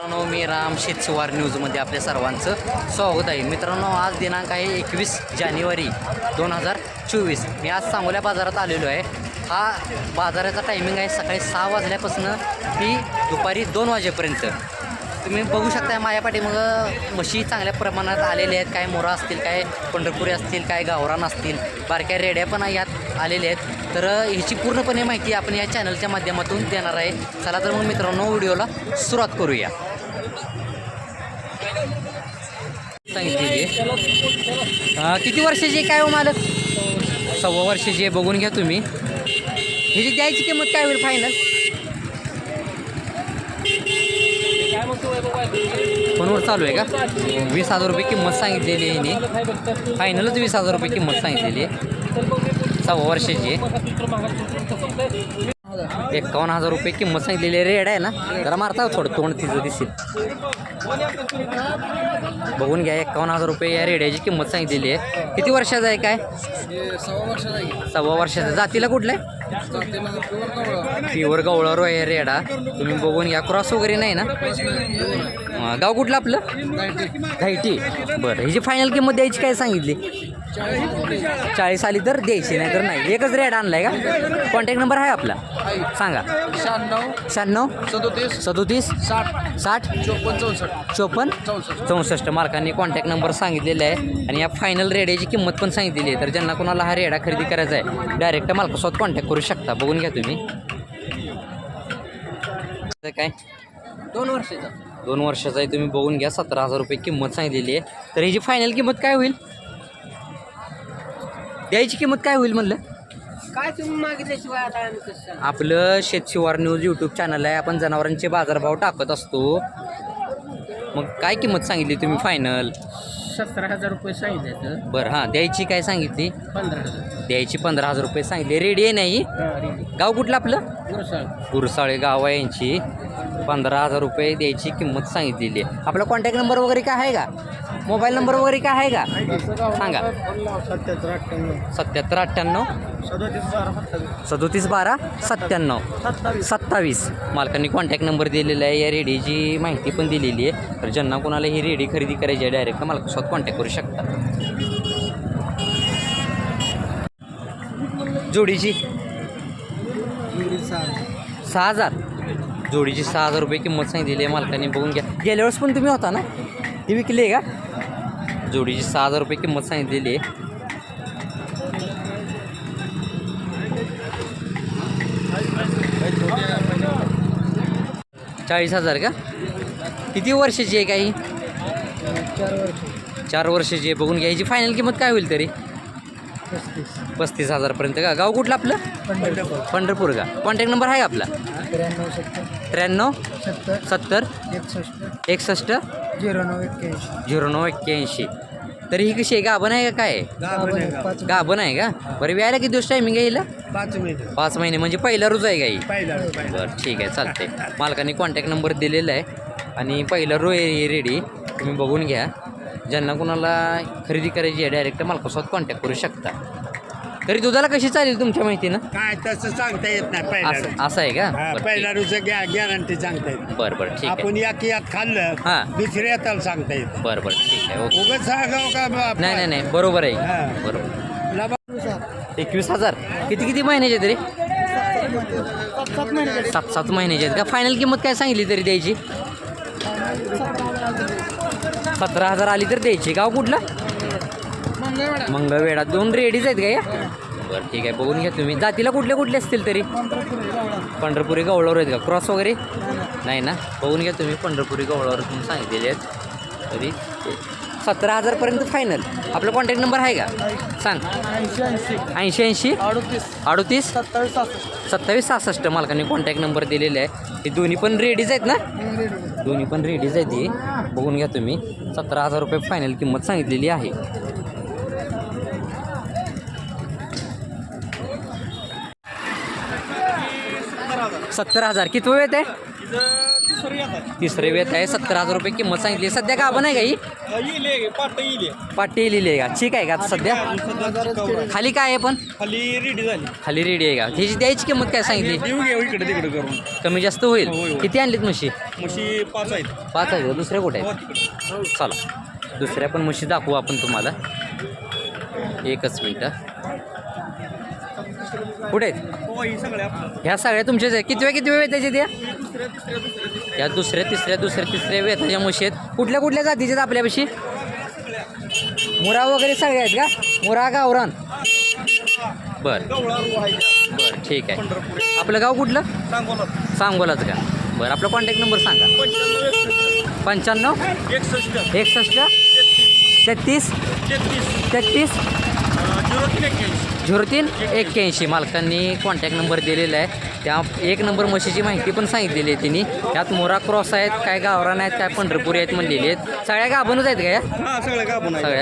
मित्रांनो मी राम शेतसुवार न्यूजमध्ये आपल्या सर्वांचं स्वागत आहे. मित्रांनो आज दिनांक आहे एकवीस जानेवारी दोन हजार चोवीस. मी आज सांगोल्या बाजारात आलेलो आहे. हा बाजाराचा टायमिंग आहे सकाळी सहा वाजल्यापासून ती दुपारी दोन वाजेपर्यंत. तुम्ही बघू शकता माझ्या मग म्हशी चांगल्या प्रमाणात आलेल्या आहेत. काय मोरा असतील काय पंढरपुरी असतील काय गावरान असतील बारक्या रेड्या पण यात आलेल्या आहेत. तर ह्याची पूर्णपणे माहिती आपण या चॅनलच्या माध्यमातून देणार आहे. चला तर मग मित्रांनो व्हिडिओला सुरुवात करूया. सांगितली किती वर्षाची आहे काय हो मालक? सव्वा वर्षाची आहे बघून घ्या तुम्ही. ह्याची द्यायची किंमत काय होईल फायनल फोनवर चालू आहे का? वीस हजार रुपये किंमत सांगितलेली आहे हिने. फायनलच वीस हजार रुपये किंमत सांगितलेली आहे. सव्वा वर्षाची आहे. एकावन्न हजार रुपये किंमत सांगितलेली रेड आहे ना? जरा मारता का थोडं तोंड तिचं दिसेल. बघून घ्या एकावन्न हजार रुपये या रेड्याची किंमत सांगितलेली आहे. किती वर्षाचा आहे काय? सव्वा वर्षाचा जातीला कुठलं आहे? जातीला प्युअर गवळावर आहे रेडा. तुम्ही बघून घ्या क्रॉस वगैरे नाही ना? गाव कुठलं आपलं? घायटी बरं ह्याची फायनल किंमत द्यायची काय सांगितली? चाळीस आली तर द्यायची नाही तर नाही. एकच रेड आणलाय का? कॉन्टॅक्ट नंबर आहे आपला. सांगा. शहाण्णव शहाण्णव सदोतीस सदोतीस साठ साठ चोपन्न चौसष्ट. चोपन्न चौसष्ट. चौसष्ट मार्कांनी कॉन्टॅक्ट नंबर सांगितलेला आहे. आणि या फायनल रेड्याची किंमत पण सांगितलेली आहे. तर ज्यांना कोणाला हा रेडा खरेदी करायचा आहे डायरेक्ट मालकासोबत कॉन्टॅक्ट करू शकता. बघून घ्या तुम्ही. काय? दोन वर्षाचा. दोन वर्षाचा आहे तुम्ही बघून घ्या सतरा हजार रुपये किंमत सांगितलेली आहे. तर ह्याची फायनल किंमत काय होईल? द्यायची किंमत काय होईल म्हणलं? काय तुम्ही मागितल्याशिवाय आता आम्ही कसं आपलं शेतशिवार न्यूज यूट्यूब चॅनल आहे आपण जनावरांचे बाजारभाव टाकत असतो. मग काय किंमत सांगितली तुम्ही फायनल सतरा हजार रुपये सांगितलं बरं हां द्यायची काय सांगितली? पंधरा हजार. द्यायची पंधरा हजार रुपये सांगितले. रेडी आहे नाही गाव कुठलं आपलं? गुरुसाळ. गुरसाळे गाव आहे यांची. पंधरा हजार रुपये द्यायची किंमत सांगितलेली आहे. आपला कॉन्टॅक्ट नंबर वगैरे काय आहे का? मोबाईल नंबर वगैरे काय आहे का? सांगा. सत्याहत्तर अठ्ठ्याण्णव. सत्याहत्तर अठ्ठ्याण्णव. सदोतीस बारा सत्त्याण्णव. सत्तावीस. मालकांनी कॉन्टॅक्ट नंबर दिलेला आहे. या रेडीची माहिती पण दिलेली आहे. तर ज्यांना कोणाला ही रेडी खरेदी करायची आहे डायरेक्ट मालकासोबत कॉन्टॅक्ट करू शकता. जोडीची? सहा हजार. जोडीची सहा हजार रुपये किंमत सांगितलेली आहे मालकाने. बघून घ्या. गेल्या वेळेस पण तुम्ही होता ना? ती विकली आहे का? जोडीची सहा हजार रुपये किंमत सांगितलेली आहे. चाळीस हजार का? किती वर्षाची आहे काही? चार वर्ष. चार वर्षाची आहे. बघून घ्यायची फायनल किंमत काय होईल तरी? पस्तीस. पस्तीस हजारपर्यंत का? गाव कुठलं आपलं? पंढरपूर. पंढरपूर का? कॉन्टॅक्ट नंबर आहे आपला? त्र्याण्णव सत्तर. त्र्याण्णव सत्तर. सत्तर एकसष्ट. एकसष्ट झिरो नऊ एक्क्याऐंशी. झिरो नऊ एक्क्याऐंशी. तर ही कशी आहे? गाभण आहे का काय? आहे? गाभण. आहे का? बरं व्यायला किती दिवस टायमिंग आहे हिला? पाच मिनिट पाच महिने म्हणजे पहिला रोज आहे काही पहिला बरं ठीक आहे चालतंय. मालकाने कॉन्टॅक्ट नंबर दिलेला आहे. आणि पहिलं रो आहे रेडी तुम्ही बघून घ्या. ज्यांना कोणाला खरेदी करायची आहे डायरेक्ट मालकासोबत कॉन्टॅक्ट करू शकता. तरी दुधाला कशी चालेल तुमच्या माहितीनं? काय तसं सांगता येत नाही पहिला असं असं आहे का? बरं, पहिला ठीक. रोज गॅरंटी सांगता येत बरं बरं ठीक आहे. आपण एक यात खाल्लं हा. दुसऱ्या याताला सांगता येत बरं बरं ठीक आहे ओके. उगत सांगाव का बा- नाही नाही नाही बरोबर आहे. हा. बरोबर. लबा- एकवीस हजार. किती किती महिन्याचे तरी? सात सात महिन्याचे आहेत का? फायनल किंमत काय सांगितली तरी द्यायची? सतरा हजार आली तर द्यायची. गाव कुठलं? मंगळवेढा. दोन रेडीज आहेत का या? बरं ठीक आहे. बघून घ्या तुम्ही. जातीला कुठले कुठले असतील तरी? पंढरपुरी गवळावर आहेत का? क्रॉस वगैरे? नाही ना? बघून घ्या तुम्ही. पंढरपुरी गवळावर तुम्ही सांगितलेले आहेत. तरी सतरा हजारपर्यंत फायनल आपला कॉन्टॅक्ट नंबर आहे का? सांग. ऐंशी ऐंशी? अडतीस. अडतीस? सत्तावीस सहासष्ट. सत्तावीस सहासष्ट मालकाने कॉन्टॅक्ट नंबर दिलेला आहे. हे दोन्ही पण रेडीज आहेत ना? दोन्ही पण रेडीज आहेत ही. बघून घ्या तुम्ही. सतरा हजार रुपये फायनल किंमत सांगितलेली आहे. सत्तर हजार. किती वेळ आहे. तिसरे वेत आहे सत्तर हजार रुपये किंमत सांगितली. सध्या गाभण आहे का ही? पाटी लिहिली आहे का? ठीक आहे का सध्या? खाली काय आहे पण? खाली रेडी झाली. खाली रेडी आहे का? त्याची द्यायची किंमत काय सांगितली? करून. कमी जास्त होईल? किती आणलीत म्हशी? म्हशी पाच आहेत. पाच आहे का? दुसऱ्या कुठे हो, आहेत. चला. दुसऱ्या पण म्हशी दाखवू आपण तुम्हाला. एकच मिनटं. कुठे? हो ह्या सगळ्या तुमच्याच आहे किती वेळ किती वेळ त्याच्या त्या या दुसऱ्या तिसऱ्या दुसऱ्या तिसऱ्या वेताच्या म्हशी आहेत. कुठल्या कुठल्या जातीच्या आहेत आपल्यापाशी? मुरा वगैरे सगळे आहेत का? मुरा गावरान. बर. बर ठीक आहे. आपलं गाव कुठलं? सांगोला सांगोलाचं का? बरं आपला कॉन्टॅक्ट नंबर सांगा. पंच्याण्णव एकसष्ट. एकसष्ट. तेहतीस. तेहतीस? तेहतीस. झिरो तीन एक्क्याऐंशी तीन मालकांनी कॉन्टॅक्ट नंबर दिलेला आहे. त्या एक नंबर म्हशीची माहिती पण सांगितलेली आहे त्यांनी त्यात मोरा क्रॉस आहेत काय गावरान आहेत काय पंढरपुरी आहेत म्हणलेली आहेत. सगळ्या गाभणच आहेत का या? हा सगळ्या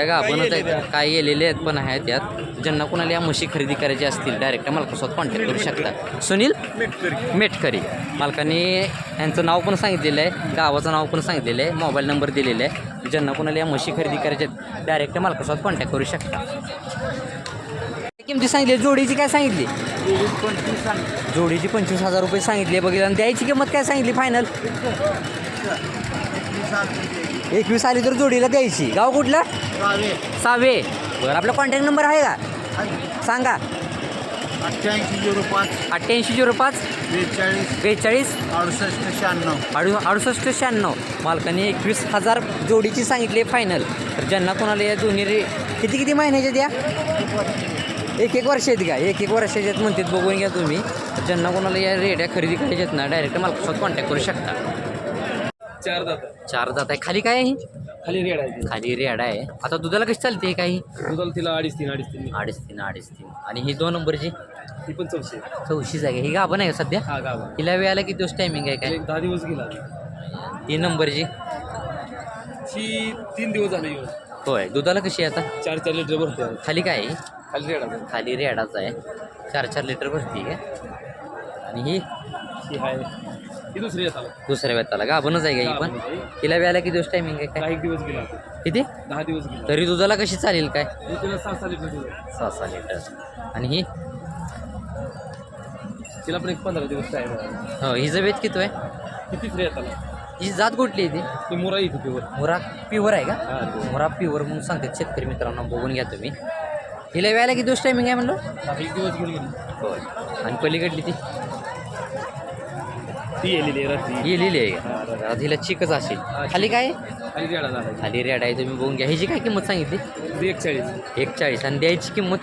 गाभणच आहेत. काय गेलेले आहेत पण आहेत त्यात ज्यांना कोणाला या म्हशी खरेदी करायची असतील डायरेक्ट मालकासोबत कॉन्टॅक्ट करू शकता सुनील मेटकरी. मेटकरी. मालकांनी यांचं नाव पण सांगितलेलं आहे गावाचं नाव पण सांगितलेलं आहे मोबाईल नंबर दिलेला आहे. ज्यांना कोणाला या म्हशी खरेदी करायच्या आहेत डायरेक्ट मालकासोबत कॉन्टॅक्ट करू शकता किमती सांगितली? जोडीची काय सांगितली? जोडीची पंचवीस हजार रुपये सांगितली बघितलं. आणि द्यायची किंमत काय सांगितली? फायनल एकवीस आली तर जोडीला द्यायची. गाव कुठला? सावे. बरं आपला कॉन्टॅक्ट नंबर आहे का? सांगा. अठ्ठ्याऐंशी झिरो पाच. अठ्ठ्याऐंशी झिरो पाच बेचाळीस. बेचाळीस अडुसष्ट शहाण्णव अडु अडुसष्ट शहाण्णव. मालकाने एकवीस हजार जोडीची सांगितली फायनल तर ज्यांना कोणाला या दोन्ही रे किती किती महिन्याच्या द्या? एक एक वर्ष आहेत का? एक एक वर्षाच्यात म्हणतात बघून घ्या तुम्ही. ज्यांना कोणाला या रेड्या खरेदी करायच्या आहेत ना डायरेक्ट मालकासोबत कॉन्टॅक्ट करू शकता. चार दात चार जात आहे. खाली काय आहे? खाली रेड आहे. खाली रेडा आहे. आता दुधाला कशी चालते काही? दुधाला तिला अडीच तीन अडीच तीन. अडीच तीन अडीच तीन. आणि ही दोन नंबरची? ही पण चौशे चौशीच आहे? ही गाभण आहे सध्या? हा हिला वेळाला किती दिवस टायमिंग आहे काय? दहा दिवस गेला ही नंबरची? ही तीन दिवस झाले होय. दुधाला कशी आहे आता? चार चार लिटर भरतो खाली काय आहे? खाली रेड आहे. खाली रेडाचा आहे. चार चार लिटर भरती आहे. आणि ही ही आहे. ही दुसरी येत आला दुसऱ्या वेताला. गाभणच आहे का ही पण? तिला वेळाला किती दिवस टायमिंग आहे काय? दहा एक दिवस गेला. किती? दहा दिवस गेला. तरी दुधाला कशी चालेल काय? तिला सहा सहा सहा सहा लिटर. आणि ही? तिला पण एक पंधरा दिवस टाईम आहे. हो हिचं वेत किती आहे? ही तिसरी येत आला ही जात कुठली आहे ती? ती मुरा येते पिवर मुरा प्युअर आहे का? हा मुरा प्युअर म्हणून सांगतात शेतकरी मित्रांनो. बघून घ्या तुम्ही. हिला वेळाला किती दिवस टायमिंग आहे म्हणलं? दहा एक दिवस गेली होय. आणि पलीकडली ती? ती येलेली आहे रात्री. ही लिहिली आहे का? हिला चिकच असेल. खाली काय? आहे? खाली रेडा झाला. खाली रेड आहे तुम्ही बघून घ्या. ह्याची काय किंमत सांगितली? ती एक चाळीस एक चाळीस आणि द्यायची किंमत?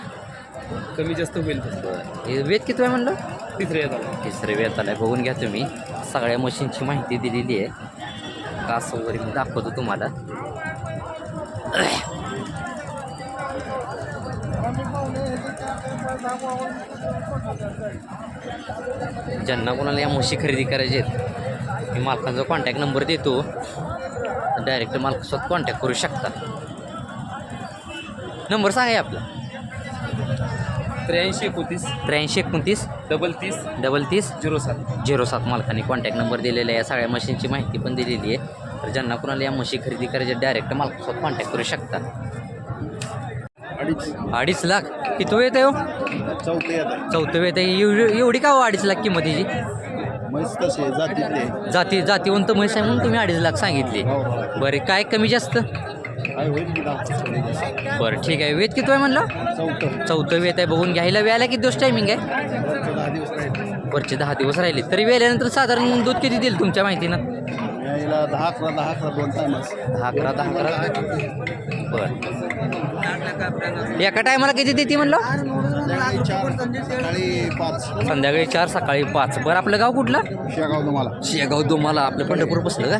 कमी जास्त होईल तसं. हे वेत किती आहे म्हणलं? तिसऱ्या येत आला तिसरे वेत आलाय. बघून घ्या तुम्ही. सगळ्या मशीनची माहिती दिलेली आहे. कास वगैरे मी दाखवतो तुम्हाला. ज्यांना कोणाला या म्हशी खरेदी करायची आहेत मी मालकांचा कॉन्टॅक्ट नंबर देतो. डायरेक्ट मालकासोबत कॉन्टॅक्ट करू शकता नंबर सांगा आपला. त्र्याऐंशी एकोणतीस. त्र्याऐंशी एकोणतीस. डबल तीस. डबल तीस. झिरो सात. झिरो सात मालकाने कॉन्टॅक्ट नंबर दिलेला आहे. या सगळ्या मशीनची माहिती पण दिलेली आहे. तर ज्यांना कोणाला या म्हशी खरेदी करायची डायरेक्ट मालकासोबत कॉन्टॅक्ट करू शकता अडीच. अडीच लाख. किती येत आहे हो? चौथे येत. चौथं वेत आहे एवढी एवढी का हो अडीच लाख जातीतले जाती जातीवंत म्हैस आहे म्हणून तुम्ही अडीच लाख सांगितले. बरं काय कमी जास्त? काय होईल की दहा बरं ठीक आहे. वेत किती आहे म्हणलं? चौथं. चौथं वेत आहे. बघून घ्यायला वेळाला किती दिवस टायमिंग आहे? वरचं दहा दिवस राहील. तरी वेळेनंतर साधारण दूध किती देईल तुमच्या माहितीनं? दहा अकरा दहा अकरा दोन टायमच दहा अकरा दहा अकरा. बरं. एका टायमाला किती देते म्हणलं? संध्याकाळी चार सकाळी पाच. संध्याकाळी चार सकाळी पाच. बरं आपलं गाव कुठलं? शेगाव तुम्हाला. शेगाव दोमाला आपलं पंढरपूर बसलं का?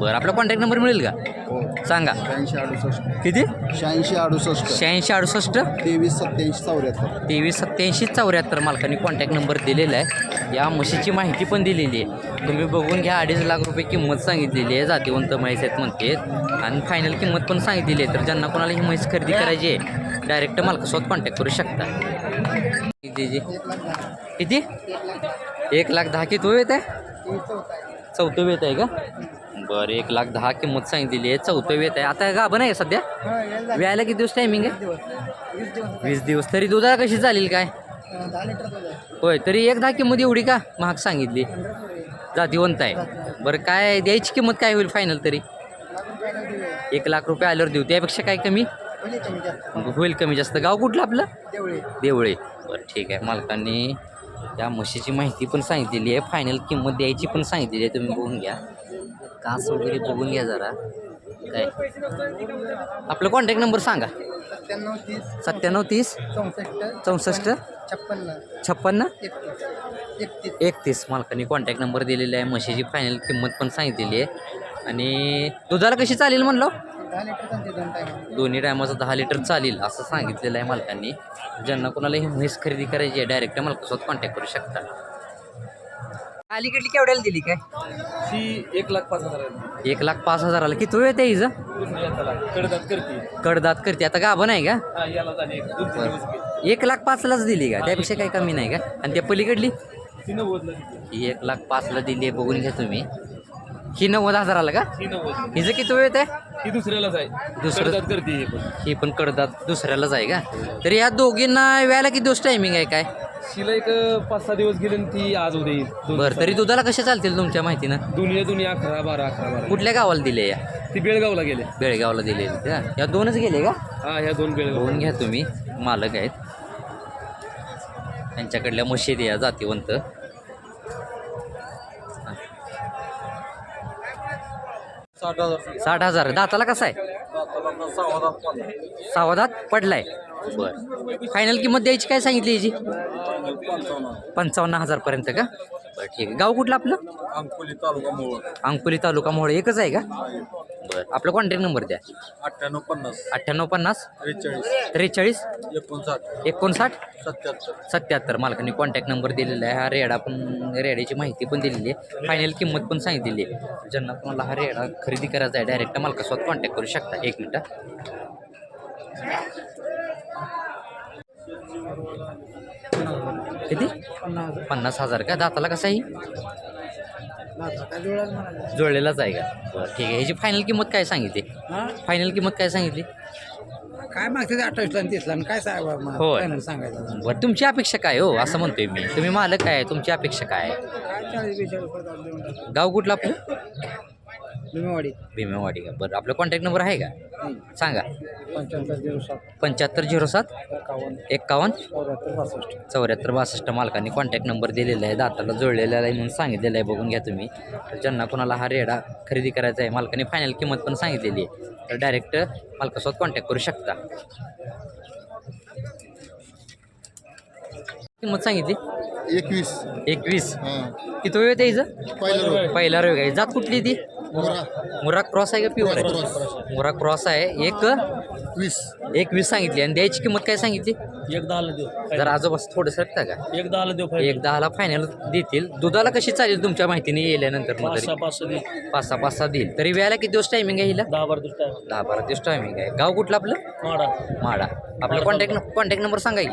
बरं आपला कॉन्टॅक्ट नंबर मिळेल का? हो. सांगा. शहाऐंशी अडुसष्ट. किती? शहाऐंशी अडुसष्ट. शहाऐंशी अडुसष्ट? तेवीस सत्याऐंशी चौऱ्याहत्तर. तेवीस सत्याऐंशी चौऱ्याहत्तर मालकांनी कॉन्टॅक्ट नंबर दिलेला आहे. या म्हशीची माहिती पण दिलेली आहे. तुम्ही बघून घ्या अडीच लाख रुपये किंमत सांगितलेली आहे. जातीवंत म्हैस आहेत म्हणते आणि फायनल किंमत पण सांगितलेली आहे. तर ज्यांना कोणाला ही म्हैस खरेदी करायची आहे डायरेक्ट मालकासोबत कॉन्टॅक्ट करू शकता. किती जी? किती? एक लाख दहा किती येत आहे चौथं वेत आहे का? बरं एक लाख दहा किंमत सांगितलेली आहे. चौथं वेत आहे. आता गाभण आहे सध्या? व्यायला किती दिवस टायमिंग आहे? वीस दिवस. तरी दुधाला कशी चालेल काय? होय तरी एक दहा किंमत एवढी का? महाग सांगितली. जातीवंत आहे. बरं काय द्यायची किंमत काय होईल फायनल तरी? एक लाख रुपये आल्यावर देऊ. त्यापेक्षा काय कमी? होईल कमी जास्त. गाव कुठलं आपलं? देवळे. बरं ठीक आहे. मालकांनी त्या म्हशीची माहिती पण सांगितलेली आहे. फायनल किंमत द्यायची पण सांगितलेली आहे. तुम्ही बघून घ्या. कास वगैरे बघून घ्या जरा. काय? आपलं कॉन्टॅक्ट नंबर सांगा. सत्त्याण्णव तीस सत्त्याण्णव तीस चौसष्ट चौसष्ट छप्पन्न छप्पन्न एकतीस. मालकांनी कॉन्टॅक्ट नंबर दिलेला आहे. म्हशीची फायनल किंमत पण सांगितलेली आहे. आणि दुधाला कशी चालेल म्हणलं? दोन्ही टायमाचं दहा लिटर चालेल असं सांगितलेलं आहे मालकांनी. ज्यांना कोणाला ही म्हैस खरेदी करायची आहे डायरेक्ट मालकासोबत कॉन्टॅक्ट करू शकता. अलीकडली केवढ्याला दिली काय? ही एक लाख पाच हजार एक लाख पाच हजाराला. किती वेळ दुसरी याला कडदात करते. कडदात करते. आता गाभण आहे का? हा एक लाख पाचलाच दिली का? त्यापेक्षा काही कमी नाही का? आणि त्या पलीकडली? ती एक लाख पाचला दिली आहे बघून घ्या तुम्ही. ही नव्वद हजाराला का? ही नव्वद. हिचं किती वेळ आहे ही दुसऱ्यालाच आहे. दुसरं- करते ही पण. ही पण कडदात दुसऱ्यालाच आहे का? तर या दोघींना वेळाला किती दिवस टायमिंग आहे काय? शिला एक पाच सहा दिवस गेले आणि ती आज उद्या येईल. दोन बरं तरी दुधाला कशा चालतील तुमच्या माहितीनं? दुनिया दुनिया अकरा बारा अकरा बारा. कुठल्या गावाला दिले या? ती बेळगावला गेले. बेळगावला दिलेली का? या दोनच गेले का? हा ह्या दोन बेळगाव बघून घ्या तुम्ही. मालक आहेत. त्यांच्याकडल्या मशीद या जातीवंत. साठ हजार साठ हजार. दाताला कसा आहे? सहा दात पडलाय. बर. फायनल किंमत द्यायची काय सांगितली याची पंचावन्न हजार पर्यंत का? बरं ठीक आहे. गाव कुठलं आपलं? अंकोली तालुका मोळ अंकुली तालुका मोहोळ. एकच आहे का? बरं. आपला कॉन्टॅक्ट नंबर द्या. अठ्ठ्याण्णव पन्नास. अठ्ठ्याण्णव पन्नास? त्रेचाळीस. त्रेचाळीस? एकोणसाठ. एकोणसाठ? सत्याहत्तर. सत्याहत्तर. मालकांनी कॉन्टॅक्ट नंबर दिलेला आहे. हा रेडा पण रेड्याची माहिती पण दिलेली आहे. फायनल किंमत पण सांगितलेली आहे. ज्यांना कोणाला हा रेडा खरेदी करायचा आहे डायरेक्ट मालकासोबत कॉन्टॅक्ट करू शकता. एक मिनटं. किती? पन्नास हजार. का? दाताला कसा आहे? जुळलेलाच आहे का? बरं ठीक आहे. ह्याची फायनल किंमत काय सांगितली? फायनल किंमत काय सांगितली? काय मागते अठ्ठावीसला आणि तीसला काय final सांगायचं बरं तुमची अपेक्षा काय हो? असं म्हणतोय मी. तुम्ही मालक काय आहे? तुमची अपेक्षा काय. गाव कुठलं आपलं? भीमेवाडी. भीमेवाडी का? बरं आपला कॉन्टॅक्ट नंबर आहे का? सांगा. पंच्याहत्तर झिरो सात. पंच्याहत्तर झिरो सात? एकावन्न. एक्कावन्न चौऱ्याहत्तर बासष्ट. चौऱ्याहत्तर बासष्ट मालकांनी कॉन्टॅक्ट नंबर दिलेला आहे दाताला जोडलेला आहे म्हणून सांगितलेलं आहे बघून घ्या तुम्ही. तर ज्यांना कोणाला हा रेडा खरेदी करायचा आहे मालकाने फायनल किंमत पण सांगितलेली आहे. तर डायरेक्ट मालकासोबत कॉन्टॅक्ट करू शकता. किंमत सांगितली? एकवीस. एकवीस. हां. किती वेळ द्यायचं? पहिलं पहिला रोग आहे. जात कुठली ती? मोरा क्रॉस आहे का प्युअर आहे? क्रॉस. मुरा क्रॉस आहे. एक वीस. एक वीस सांगितली. आणि द्यायची किंमत काय सांगितली? एक दहाला देऊ. जर आजोबा थोडं सरकता का? एक दहाला देऊ एक दहाला फायनल देतील. दुधाला कशी चालेल तुमच्या माहितीने येल्यानंतर पाच सहा पाच सहा पाच सहा देईल. तरी वेळेला किती दिवस टायमिंग आहे हिला? दहा बारा दिवस दहा बारा दिवस टायमिंग आहे. गाव कुठलं आपलं? माडा. माडा. आपलं कॉन्टॅक्ट कॉन्टॅक्ट नंबर सांगा की.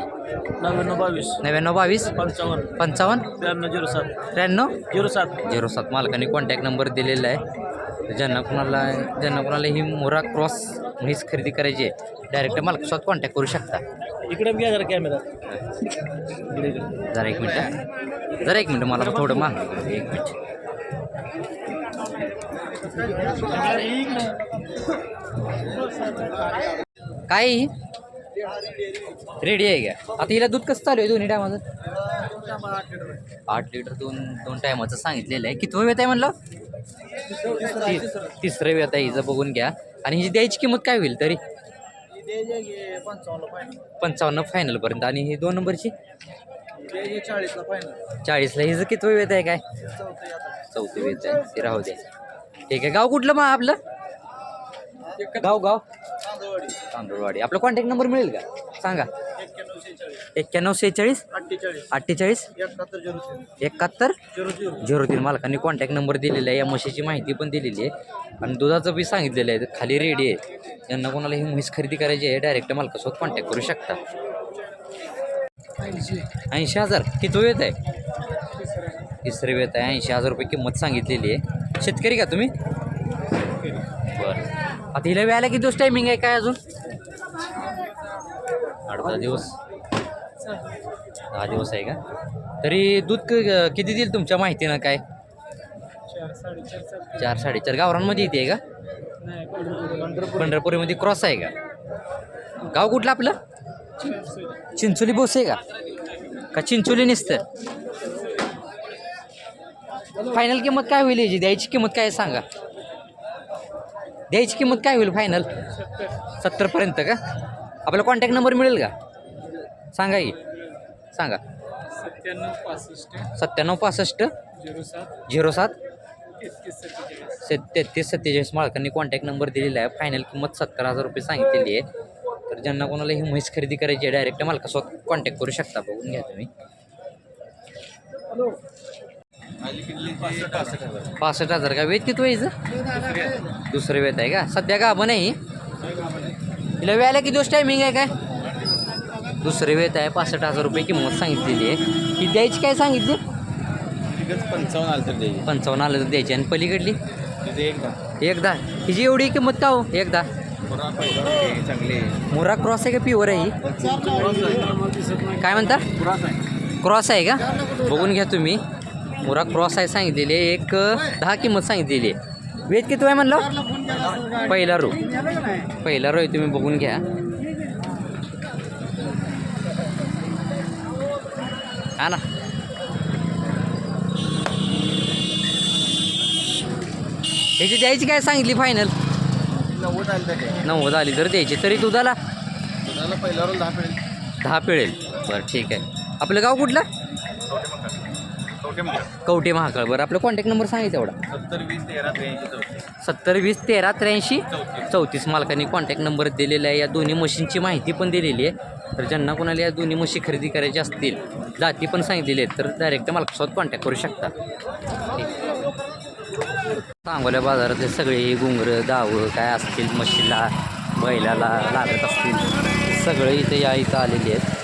नव्याण्णव बावीस. नव्याण्णव बावीस. पंचावन्न. पंचावन्न. त्र्याण्णव झिरो सात. त्र्याण्णव. झिरो सात. झिरो सात. मालकाने कॉन्टॅक्ट नंबर दिलेला आहे. ज्यांना कोणाला ज्यांना कोणाला ही मोरा क्रॉस म्हैस खरेदी करायची आहे डायरेक्ट मालकासोबत कॉन्टॅक्ट करू शकता. इकडे घ्या जरा कॅमेरा जरा एक मिनटं जरा एक मिनटं मला थोडं माग. एक मिनिट. काय? रेडी आहे का? आता हिला दूध कसं चालू आहे दोन्ही टायमाचं आठ लिटर दोन दोन टायमाचं सांगितलेलं आहे. किती वेळ आहे म्हणलं? ती- तिसरं वेळ आहे हिचं बघून घ्या. आणि हिची द्यायची किंमत काय होईल तरी? पंचावन्न फायनल पर्यंत. आणि ही दोन नंबरची? चाळीसला. फायनल चाळीसला हिचं कितवं वेळ आहे काय? चौथी वेळ आहे. राहू दे. ठीक आहे गाव कुठलं मग आपलं? गाव गाव? तांदूळवाडी. आपला कॉन्टॅक्ट नंबर मिळेल का? सांगा. एक्क्याण्णव सेहेचाळीस? अठ्ठेचाळीस. अठ्ठेचाळीस? एकाहत्तर झिरो तीन. एकाहत्तर? झिरो झिरो झिरो तीन. मालकांनी कॉन्टॅक्ट नंबर दिलेला आहे. या म्हशीची माहिती पण दिलेली आहे. आणि दुधाचं बी सांगितलेलं आहे. खाली रेडी आहे. ज्यांना कोणाला ही म्हैस खरेदी करायची आहे डायरेक्ट मालकासोबत कॉन्टॅक्ट करू शकता. ऐंशी हजार. किती येत आहे? तिसरे वेत आहे. ऐंशी हजार रुपये किंमत सांगितलेली आहे. शेतकरी का तुम्ही? बरं. आता हिला वेळाला किती दिवस टायमिंग आहे काय अजून? आठ दिवस. दहा दिवस आहे का? तरी दूध क- किती देईल तुमच्या माहितीनं काय? चार साडेचार गावरांमध्ये येते का? पंढरपुरीमध्ये क्रॉस आहे का? गाव कुठलं आपलं? चिंचोली बोस आहे का? का चिंचोली नसतं? फायनल किंमत काय होईल याची? द्यायची किंमत काय आहे सांगा? द्यायची किंमत काय होईल फायनल सत्तरपर्यंत का? आपला कॉन्टॅक्ट नंबर मिळेल का? सांगा की. सांगा. सत्त्याण्णव पासष्ट. सत्त्याण्णव पासष्ट. झिरो सात. झिरो सात. तेहतीस सत्तेचाळीस. से तेहतीस सत्तेचाळीस मालकांनी कॉन्टॅक्ट नंबर दिलेला आहे. फायनल किंमत सत्तर हजार रुपये सांगितलेली आहे. तर ज्यांना कोणाला ही म्हैस खरेदी करायची आहे डायरेक्ट मालकासोबत कॉन्टॅक्ट करू शकता. बघून घ्या तुम्ही. पासष्ट हजार का? वेत किती व्हायचं दुसरं वेत आहे का? सध्या का आपण नाही हिला वेळाला किती दिवस टायमिंग आहे काय? दुसरे वेत आहे पासष्ट हजार रुपये किंमत सांगितलेली आहे. ही द्यायची काय सांगितली? पंचावन्न आलं तर द्यायची. पंचावन्न आलं तर द्यायची. आणि पलीकडली? एकदा. एकदा. हिची एवढी किंमत का हो? एकदा. चांगली मुरा क्रॉस आहे का प्युअर आहे ही? काय म्हणता? क्रॉस आहे. का? बघून घ्या तुम्ही. मुरा क्रॉस आहे सांगितलेली आहे. एक दहा किंमत सांगितलेली आहे. वेद किती आहे म्हणलं? पहिला रो. पहिला रो आहे तुम्ही बघून घ्या. हा ना ह्याची द्यायची काय सांगितली फायनल नव्वद आलं तर. नव्वद आली तर द्यायची. तरी दुधाला? दुधाला पहिला रोल दहा मिळेल दहा पिळेल. बरं ठीक आहे. आपलं गाव कुठलं? कवटे महाकाळ. बरं आपलं कॉन्टॅक्ट नंबर सांगितलं एवढा. सत्तर वीस तेरा त्र्याऐंशी चौतीस. सत्तर वीस तेरा त्र्याऐंशी चौतीस. मालकांनी कॉन्टॅक्ट नंबर दिलेला आहे. या दोन्ही मशीनची माहिती पण दिलेली आहे. तर ज्यांना कोणाला या दोन्ही म्हशी खरेदी करायची असतील जाती पण सांगितलेली आहेत तर डायरेक्ट मालकासोबत कॉन्टॅक्ट करू शकता. सांगोल्या बाजारातले सगळे गुंगरं दावं काय असतील म्हशीला बैलाला लागत असतील सगळे इथे या इथं आलेले आहेत.